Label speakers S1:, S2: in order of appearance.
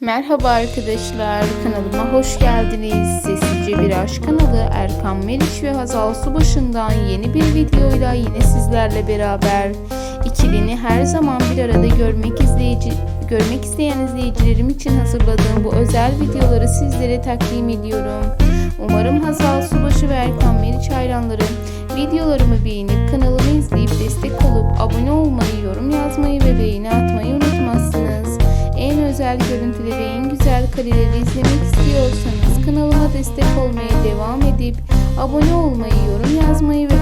S1: Merhaba arkadaşlar, kanalıma hoş geldiniz. Sessizce Bir Aşk kanalı Erkan Meriç ve Hazal Subaşı'ndan yeni bir videoyla yine sizlerle beraber. İkilini her zaman bir arada görmek izleyici görmek isteyen izleyicilerim için hazırladığım bu özel videoları sizlere takdim ediyorum. Umarım Hazal Subaşı ve Erkan Meriç hayranları videolarımı beğenip kanalımı izleyip destek olup abone olmayı, yorum yazmayı ve beğeni atmayı. En özel görüntüleri, en güzel kareleri izlemek istiyorsanız kanalıma destek olmaya devam edip abone olmayı, yorum yazmayı ve